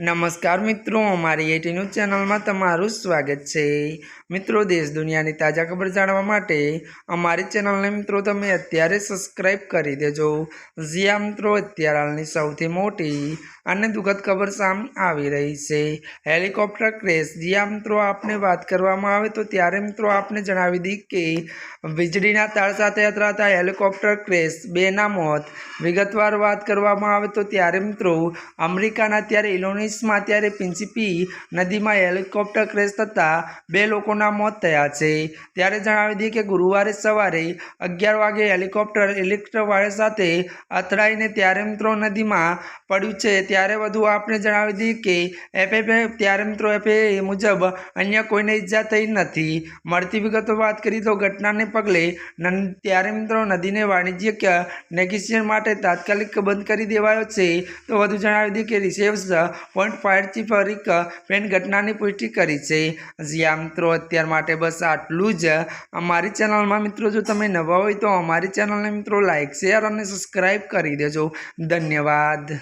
નમસ્કાર મિત્રો, અમારી એટી ન્યૂઝ ચેનલમાં તમારું સ્વાગત છે. મિત્રો, દેશ દુનિયાની તાજા ખબર જાણવા માટે અમારી ચેનલને મિત્રો તમે અત્યારે સબસ્ક્રાઈબ કરી દેજો. જ્યાં મિત્રો, અત્યારે હાલની સૌથી મોટી અને દુઃખદ ખબર સામે આવી રહી છે. Helicopter crash. જ્યાં મિત્રો, આપને વાત કરવામાં આવે તો ત્યારે મિત્રો આપને જણાવી દી કે વીજળીના તાર સાથે અથડાતા હેલિકોપ્ટર ક્રેશ, બેના મોત વિગતવાર વાત કરવામાં આવે તો ત્યારે મિત્રો અમેરિકાના ત્યારે ઇલોનિસમાં ત્યારે પિન્સિપી નદીમાં હેલિકોપ્ટર ક્રેશ થતાં બે લોકોના મોત થયા છે. ત્યારે જણાવી દઈએ કે ગુરુવારે સવારે અગિયાર વાગે હેલિકોપ્ટર ઇલેક્ટ્રિક સાથે અથડાઈને ત્યારે મિત્રો નદીમાં પડ્યું છે. ત્યારે વધુ આપણે જણાવી દઈએ કે એફએફએ ત્યારે મિત્રો એફએ મુજબ અન્ય કોઈને ઈજા થઈ નથી. મળતી વિગતો વાત કરીએ તો ઘટનાને પગલે ત્યારે મિત્રો નદીને વાણિજ્યક નેગેશિયન માટે તાત્કાલિક બંધ કરી દેવાયો છે. તો વધુ જણાવી દઈએ કે રિસેપ્સ પોઈન્ટ ફાયર ચીફ હરીક પેન ઘટનાની પુષ્ટિ કરી છે. જ્યાં મિત્રો, અત્યાર માટે બસ આટલું જ. અમારી ચેનલમાં મિત્રો, જો તમે નવા હોય તો અમારી ચેનલને મિત્રો લાઇક શેર અને સબસ્ક્રાઈબ કરી દેજો. ધન્યવાદ.